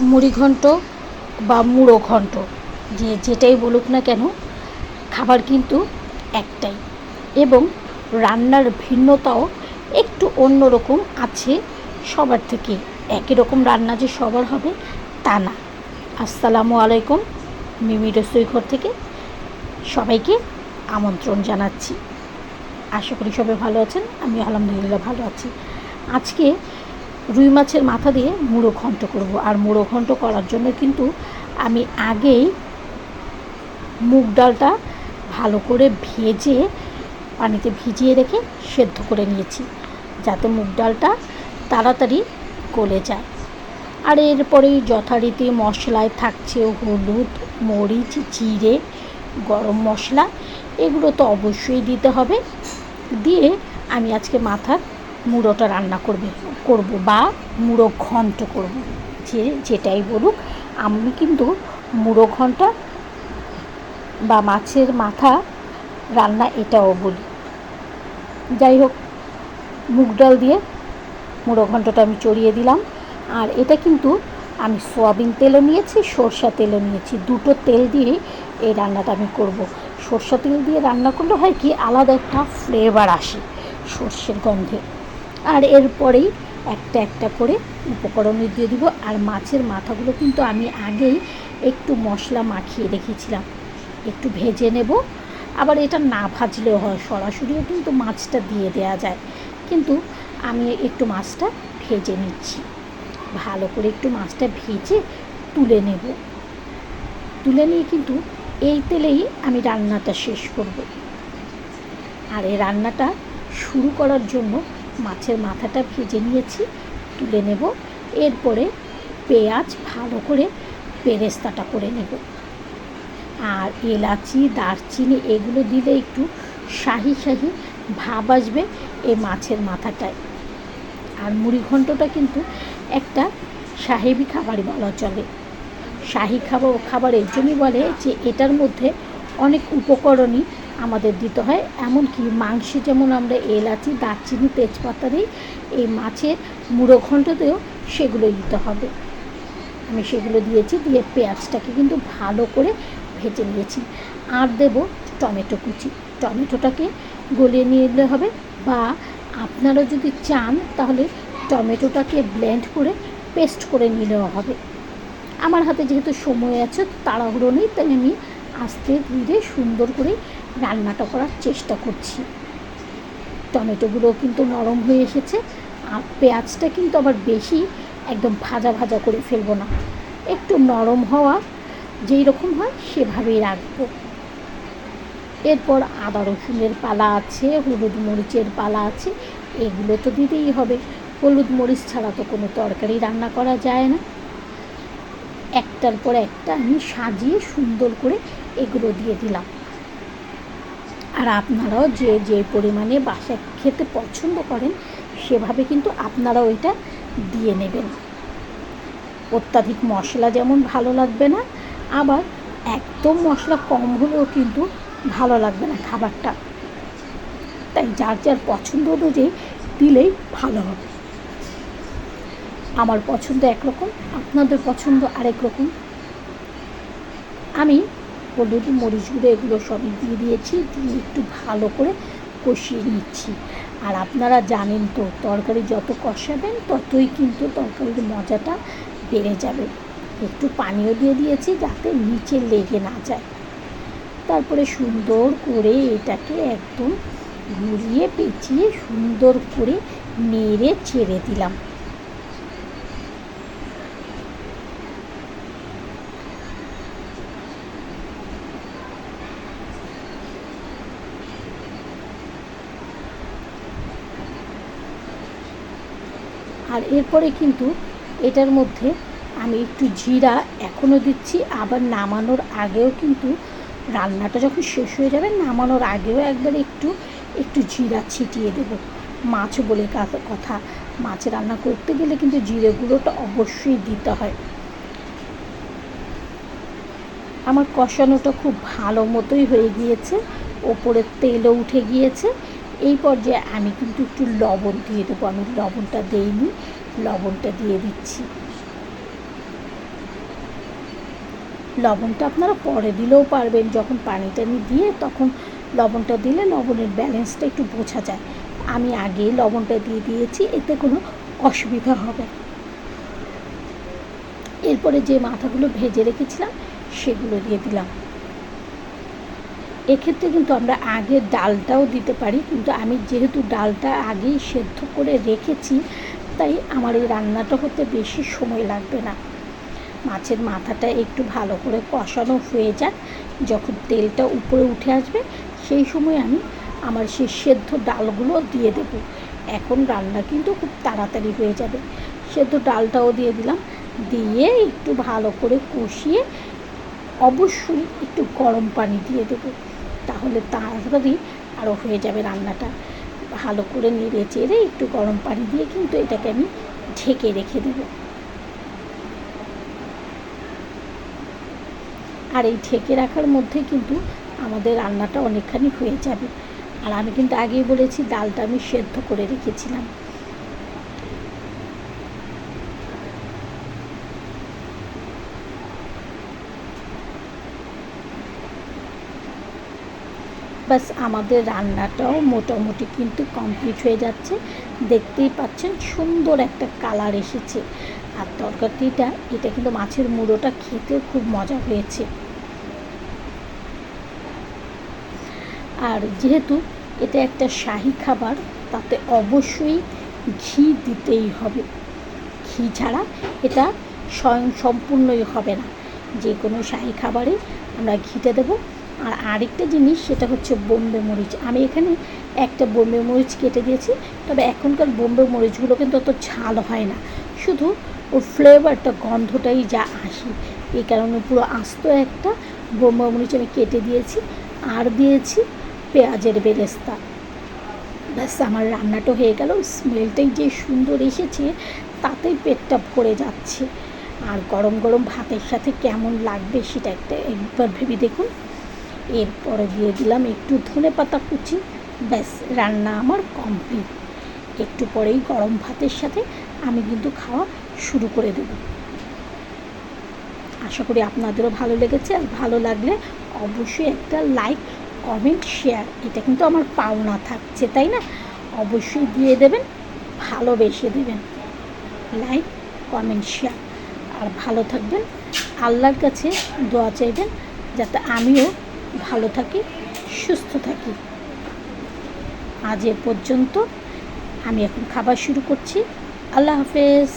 মুড়িঘণ্ট বা মুড়ো ঘণ্ট যে যেটাই বলুক না কেন, খাবার কিন্তু একটাই। এবং রান্নার ভিন্নতাও একটু অন্যরকম আছে, সবার থেকে একই রকম রান্না যে সবার হবে, তা না। আসসালামু আলাইকুম, মিমি রসুই ঘর থেকে সবাইকে আমন্ত্রণ জানাচ্ছি। আশা করি সবাই ভালো আছেন আমি আলহামদুলিল্লাহ ভালো আছি। আজকে রুই মাছের মাথা দিয়ে মুড়ো ঘন্ট করব। আর মুড়ো ঘন্ট করার জন্য কিন্তু আমি আগেই মুগ ডালটা ভালো করে ভেজে পানিতে ভিজিয়ে রেখে সেদ্ধ করে নিয়েছি, যাতে মুগ ডালটা তাড়াতাড়ি গলে যায়। আর এরপরেই যথারীতি মশলায় থাকছে হলুদ, মরিচ, জিরে, গরম মশলা, এগুলো তো অবশ্যই দিতে হবে। দিয়ে আমি আজকে মাথার মুড়োটা রান্না করবে, করব বা মুড়ো ঘন্ট করব। যে যেটাই বলুক, আমি কিন্তু মুড়ো ঘণ্টা বা মাছের মাথা রান্না এটাও বলি। যাই হোক, মুগ ডাল দিয়ে মুড়ো ঘন্টটা আমি চড়িয়ে দিলাম। আর এটা কিন্তু আমি সোয়াবিন তেলও নিয়েছি, সর্ষা তেলও নিয়েছি। দুটো তেল দিয়ে এই রান্নাটা আমি করব। সর্ষা তেল দিয়ে রান্না করলে হয় কি, আলাদা একটা ফ্লেভার আসে সর্ষের গন্ধে। আর এরপরেই একটা একটা করে উপকরণ দিয়ে দিব। আর মাছের মাথাগুলো কিন্তু আমি আগেই একটু মশলা মাখিয়ে রেখেছিলাম। একটু ভেজে নেব। আবার এটা না ভাজলেও হয়, সরাসরিও কিন্তু মাছটা দিয়ে দেওয়া যায়। কিন্তু আমি একটু মাছটা ভেজে নিচ্ছি। ভালো করে একটু মাছটা ভেজে তুলে নেব। তুলে নিয়ে কিন্তু এই তেলেই আমি রান্নাটা শেষ করব। আর এই রান্নাটা শুরু করার জন্য মাছের মাথাটা ভেজে নিয়েছি, তুলে নেব। এরপরে পেঁয়াজ ভালো করে পেরেস্তাটা করে নেব। আর এলাচি, দারচিনি, এগুলো দিলে একটু শাহি শাহি ভাব আসবে এই মাছের মাথাটায়। আর মুড়ি ঘন্টটা কিন্তু একটা সাহেবি খাবারই বলা চলে। শাহি খাবার খাবার এর জন্যই বলে যে, এটার মধ্যে অনেক উপকরণই আমাদের দিতে হয়। এমনকি মাংসে যেমন আমরা এলাচি দারচিনি তেজপাতা দিই এই মাছের মুড়ো ঘন্টতেও সেগুলো দিতে হবে। আমি সেগুলো দিয়েছি, দিয়ে পেঁয়াজটাকে কিন্তু ভালো করে ভেজে নিয়েছি। আর দেব টমেটো কুচি। টমেটোটাকে গলিয়ে নিলে হবে বা আপনারা যদি চান তাহলে টমেটোটাকে ব্লেন্ড করে পেস্ট করে নিলেও হবে। আমার হাতে যেহেতু সময় আছে, তাড়াহুড়ো নেই, তাই আমি আস্তে ধীরে সুন্দর করে রান্নাটা করার চেষ্টা করছি। টমেটোগুলো কিন্তু নরম হয়ে এসেছে। আর পেঁয়াজটা কিন্তু আবার বেশি একদম ভাজা ভাজা করে ফেলব না। একটু নরম হওয়া যেই রকম হয় সেভাবেই রাখব। এরপর আদা রসুনের পালা আছে, হলুদ মরিচের পালা আছে, এগুলো তো দিতেই হবে। হলুদ মরিচ ছাড়া তো কোনো তরকারি রান্না করা যায় না। একটার পর একটা আমি সাজিয়ে সুন্দর করে এগুলো দিয়ে দিলাম। আর আপনারাও যে যে পরিমাণে বাসা খেতে পছন্দ করেন, সেভাবে কিন্তু আপনারাও এটা দিয়ে নেবেন। অত্যাধিক মশলা যেমন ভালো লাগবে না, আবার একদম মশলা কম হলেও কিন্তু ভালো লাগবে না খাবারটা। তাই যার যার পছন্দ অনুযায়ী দিলেই ভালো হবে। আমার পছন্দ একরকম, আপনাদের পছন্দ আরেক রকম। আমি হলুদ মরিচ গুঁড়ো এগুলো সবই দিয়ে দিয়েছি, দিয়ে একটু ভালো করে কষিয়ে নিচ্ছি। আর আপনারা জানেন তো, তরকারি যত কষাবেন ততই কিন্তু তরকারির মজাটা বেড়ে যাবে। একটু পানিও দিয়ে দিয়েছি যাতে নিচে লেগে না যায়। তারপরে সুন্দর করে এটাকে একদম ঘুরিয়ে পেঁচিয়ে সুন্দর করে নেড়ে ছেড়ে দিলাম। আর এরপরে কিন্তু এটার মধ্যে আমি একটু জিরা এখনও দিচ্ছি, আবার নামানোর আগেও কিন্তু রান্নাটা যখন শেষ হয়ে যাবে নামানোর আগেও একবার একটু একটু জিরা ছিটিয়ে দেবো। মাছ বলে কথা, মাছ রান্না করতে গেলে কিন্তু জিরে গুঁড়োটা অবশ্যই দিতে হয়। আমার কষানোটা খুব ভালো মতোই হয়ে গিয়েছে, ওপরে তেলও উঠে গিয়েছে এই পর্যায়ে আমি কিন্তু একটু লবণ দিয়ে দেবো। আমি লবণটা দেইনি, লবণটা দিয়ে দিচ্ছি। লবণটা আপনারা পরে দিলেও পারবেন, যখন পানি টানি দিয়ে তখন লবণটা দিলে লবণের ব্যালেন্সটা একটু বোঝা যায়। আমি আগে লবণটা দিয়ে দিয়েছি, এতে কোনো অসুবিধা হবে এরপরে যে মাথাগুলো ভেজে রেখেছিলাম, সেগুলো দিয়ে দিলাম। এক্ষেত্রে কিন্তু আমরা আগে ডালটাও দিতে পারি, কিন্তু আমি যেহেতু ডালটা আগেই সেদ্ধ করে রেখেছি, তাই আমার এই রান্নাটা হতে বেশি সময় লাগবে না। মাছের মাথাটা একটু ভালো করে কষানো হয়ে যাক, যখন তেলটা উপরে উঠে আসবে, সেই সময় আমি আমার সেই সেদ্ধ ডালগুলো দিয়ে দেব। এখন রান্না কিন্তু খুব তাড়াতাড়ি হয়ে যাবে। সেদ্ধ ডালটাও দিয়ে দিলাম, দিয়ে একটু ভালো করে কষিয়ে অবশ্যই একটু গরম পানি দিয়ে দেবো। তাহলে তাড়াতাড়ি আরও হয়ে যাবে রান্নাটা। ভালো করে নেড়ে চেড়ে একটু গরম পানি দিয়ে কিন্তু এটাকে আমি ঢেকে রেখে দেবো। আর এই ঢেকে রাখার মধ্যে কিন্তু আমাদের রান্নাটা অনেকখানি হয়ে যাবে। আর আমি কিন্তু আগেই বলেছি, ডালটা আমি সেদ্ধ করে রেখেছিলাম। বাস আমাদের রান্নাটাও মোটামুটি কিন্তু কমপ্লিট হয়ে যাচ্ছে। দেখতেই পাচ্ছেন সুন্দর একটা কালার এসেছে। আর তরকারিটা, এটা কিন্তু মাছের মুড়োটা খেতেও খুব মজা হয়েছে। আর যেহেতু এটা একটা শাহি খাবার, তাতে অবশ্যই ঘি দিতেই হবে। ঘি ছাড়া এটা স্বয়ং সম্পূর্ণই হবে না। যে কোনো শাহি খাবারে আমরা ঘিটা দেবো। আর আরেকটা জিনিস সেটা হচ্ছে বোম্বে মরিচ। আমি এখানে একটা বোম্বে মরিচ কেটে দিয়েছি, তবে এখনকার বোম্বে মরিচগুলো কিন্তু অত ঝাল হয় না। শুধু ওর ফ্লেভারটা, গন্ধটাই যা আসে। এই কারণে পুরো আস্ত একটা বোম্বে মরিচ আমি কেটে দিয়েছি আর দিয়েছি পেঁয়াজের বেরেস্তা। ব্যাস, আমার রান্নাটা হয়ে গেল। স্মেলটাই যে সুন্দর এসেছে, তাতেই পেটটা ভরে যাচ্ছে। আর গরম গরম ভাতের সাথে কেমন লাগবে সেটা একটা একবার ভেবে দেখুন। এরপরে দিয়ে দিলাম একটু ধনে পাতা কুচি। ব্যাস, রান্না আমার কমপ্লিট একটু পরেই গরম ভাতের সাথে আমি কিন্তু খাওয়া শুরু করে দেব। আশা করি আপনাদেরও ভালো লেগেছে। আর ভালো লাগলে অবশ্যই একটা লাইক কমেন্ট শেয়ার এটা কিন্তু আমার পাওনা থাকছে, তাই না? অবশ্যই দিয়ে দেবেন, ভালোবেসে দেবেন। লাইক কমেন্ট শেয়ার আর ভালো থাকবেন। আল্লাহর কাছে দোয়া চাইবেন, যাতে আমিও ভালো থাকি সুস্থ থাকি। আজ এ পর্যন্ত আমি এখন খাবার শুরু করছি। আল্লাহ হাফেজ।